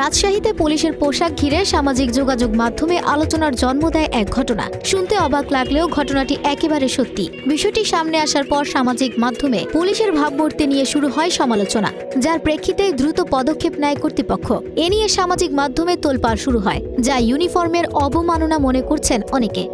রাজশাহীতে পুলিশের পোশাক ঘিরে সামাজিক যোগাযোগ মাধ্যমে আলোচনার জন্ম দেয় এক ঘটনা। শুনতে অবাক লাগলেও ঘটনাটি একেবারে সত্যি। বিষয়টি সামনে আসার পর সামাজিক মাধ্যমে পুলিশের ভাবমূর্তি নিয়ে শুরু হয় সমালোচনা, যার প্রেক্ষিতে দ্রুত পদক্ষেপ নেয় কর্তৃপক্ষ। এ নিয়ে সামাজিক মাধ্যমে তোলপাড় শুরু হয়, যা ইউনিফর্মের অবমাননা মনে করছেন অনেকে।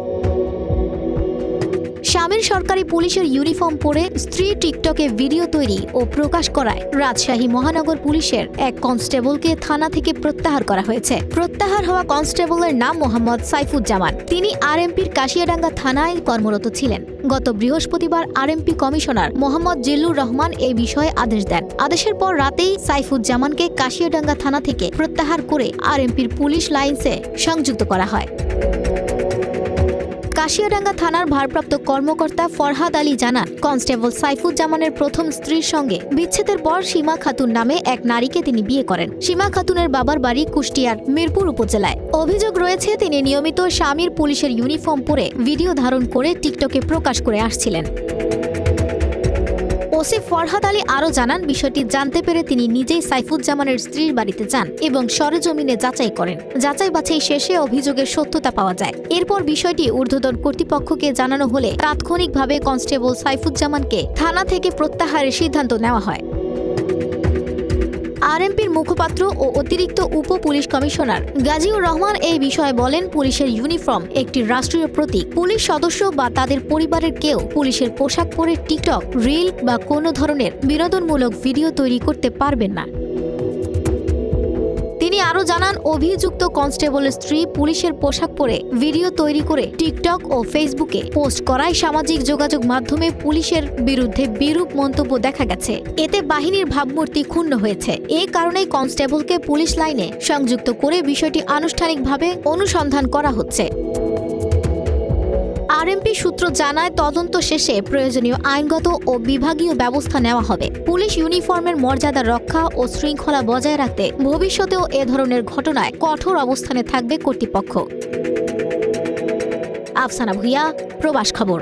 স্বামীর সরকারি পুলিশের ইউনিফর্ম পরে স্ত্রী টিকটকে ভিডিও তৈরি ও প্রকাশ করায়। রাজশাহী মহানগর পুলিশের এক কনস্টেবলকে থানা থেকে প্রত্যাহার করা হয়েছে। প্রত্যাহার হওয়া কনস্টেবলের নাম মোহাম্মদ সাইফুজ্জামান। তিনি আরএমপির কাশিয়াডাঙ্গা থানায় কর্মরত ছিলেন। গত বৃহস্পতিবার আরএমপি কমিশনার মোহাম্মদ জিল্লুর রহমান এই বিষয়ে আদেশ দেন। আদেশের পর রাতেই সাইফুজ্জামানকে কাশিয়াডাঙ্গা থানা থেকে প্রত্যাহার করে আরএমপির পুলিশ লাইন্সে সংযুক্ত করা হয়। কাশিয়াডাঙ্গা থানার ভারপ্রাপ্ত কর্মকর্তা ফরহাদ আলী জানান, কনস্টেবল সাইফুজ্জামানের প্রথম স্ত্রীর সঙ্গে বিচ্ছেদের পর সীমা খাতুন নামে এক নারীকে তিনি বিয়ে করেন। সীমা খাতুনের বাবার বাড়ি কুষ্টিয়ার মিরপুর উপজেলায়। অভিযোগ রয়েছে, তিনি নিয়মিত স্বামীর পুলিশের ইউনিফর্ম পরে ভিডিও ধারণ করে টিকটকে প্রকাশ করে আসছিলেন। ওসি ফরহাদ আলী আরও জানান, বিষয়টি জানতে পেরে তিনি নিজেই সাইফুজ্জামানের স্ত্রীর বাড়িতে যান এবং সরেজমিনে যাচাই করেন। যাচাই বাছাই শেষে অভিযোগের সত্যতা পাওয়া যায়। এরপর বিষয়টি ঊর্ধ্বতন কর্তৃপক্ষকে জানানো হলে তাৎক্ষণিকভাবে কনস্টেবল সাইফুজ্জামানকে থানা থেকে প্রত্যাহারের সিদ্ধান্ত নেওয়া হয়। আরএমপির মুখপাত্র ও অতিরিক্ত উপ পুলিশ কমিশনার গাজীউর রহমান এই বিষয়ে বলেন, পুলিশের ইউনিফর্ম একটি রাষ্ট্রীয় প্রতীক। পুলিশ সদস্য বা তাদের পরিবারের কেউ পুলিশের পোশাক পরে টিকটক, রিল বা কোনো ধরনের বিনোদনমূলক ভিডিও তৈরি করতে পারবেন না। আরও জানান অভিযুক্ত কনস্টেবল স্ত্রী পুলিশের পোশাক পরে ভিডিও তৈরি করে টিকটক ও ফেসবুকে পোস্ট করায় সামাজিক যোগাযোগ মাধ্যমে পুলিশের বিরুদ্ধে বিরূপ মন্তব্য দেখা গেছে। এতে বাহিনীর ভাবমূর্তি ক্ষুণ্ণ হয়েছে। এ কারণেই কনস্টেবলকে পুলিশ লাইনে সংযুক্ত করে বিষয়টি আনুষ্ঠানিকভাবে অনুসন্ধান করা হচ্ছে। আরএমপি সূত্র জানায় তদন্ত শেষে প্রয়োজনীয় আইনগত ও বিভাগীয় ব্যবস্থা নেওয়া হবে। পুলিশ ইউনিফর্মের মর্যাদা রক্ষা ও শৃঙ্খলা বজায় রাখতে ভবিষ্যতেও এ ধরনের ঘটনায় কঠোর অবস্থানে থাকবে কর্তৃপক্ষ। আফসানা ভুইয়া, প্রবাস খবর।